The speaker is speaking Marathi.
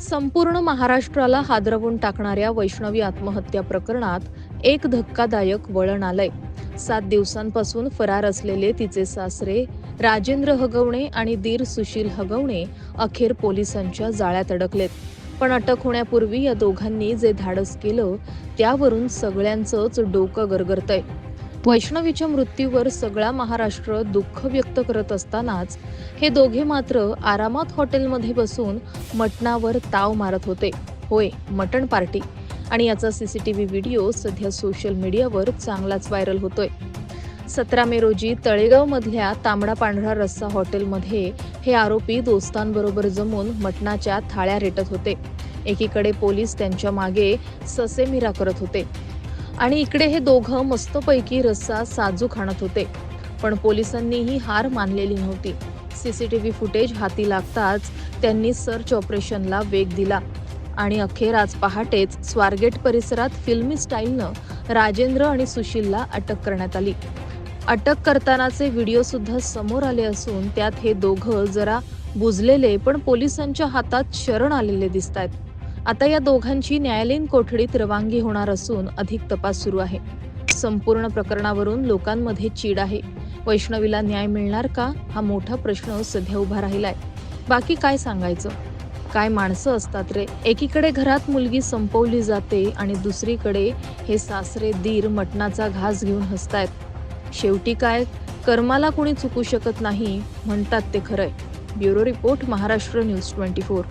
संपूर्ण महाराष्ट्राला हादरवून टाकणाऱ्या वैष्णवी आत्महत्या प्रकरणात एक धक्कादायक वळण आलंय. सात दिवसांपासून फरार असलेले तिचे सासरे राजेंद्र हगवणे आणि दीर सुशील हगवणे अखेर पोलिसांच्या जाळ्यात अडकलेत. पण अटक होण्यापूर्वी या दोघांनी जे धाडस केलं त्यावरून सगळ्यांचंच डोकं गरगरतंय. वैष्णवीच्या मृत्यूवर सगळा महाराष्ट्र दुःख व्यक्त करत असतानाच हे दोघे मात्र आरामात हॉटेलमध्ये बसून मटणावर ताव मारत होते. होय मटण पार्टी. आणि याचा सीसीटीव्ही व्हिडिओ सध्या सोशल मीडियावर चांगलाच व्हायरल होतोय. सतरा मे रोजी तळेगावमधल्या तांबडा पांढरा रस्सा हॉटेलमध्ये हे आरोपी दोस्तांबरोबर जमून मटणाच्या थाळ्या रेटत होते. एकीकडे पोलीस त्यांच्या मागे ससेमिरा करत होते. आणि इकडे हे दोघं मस्तपैकी रस्सा साजूक आणत होते. पण पोलिसांनीही हार मानलेली नव्हती. सीसीटीव्ही फुटेज हाती लागताच त्यांनी सर्च ऑपरेशनला वेग दिला. आणि अखेर आज पहाटेच स्वारगेट परिसरात फिल्मी स्टाईलनं राजेंद्र आणि सुशीलला अटक करण्यात आली. अटक करतानाचे व्हिडिओ सुद्धा समोर आले असून त्यात हे दोघं जरा बुजलेले पण पोलिसांच्या हातात शरण आलेले दिसत आहेत आता या दोघांची न्यायालयीन कोठडीत रवानगी होणार असून अधिक तपास सुरू आहे. संपूर्ण प्रकरणावरून लोकांमध्ये चीड आहे. वैष्णवीला न्याय मिळणार का? हा मोठा प्रश्न सध्या उभा राहिलाय. बाकी काय सांगायचं? काय माणसं असतात रे? एकीकडे घरात मुलगी संपवली जाते आणि दुसरीकडे हे सासरे दीर मटणाचा घास घेऊन हसतायत. शेवटी काय? कर्माला कोणी चुकू शकत नाही म्हणतात ते खरंय. Bureau report Maharashtra news twenty four.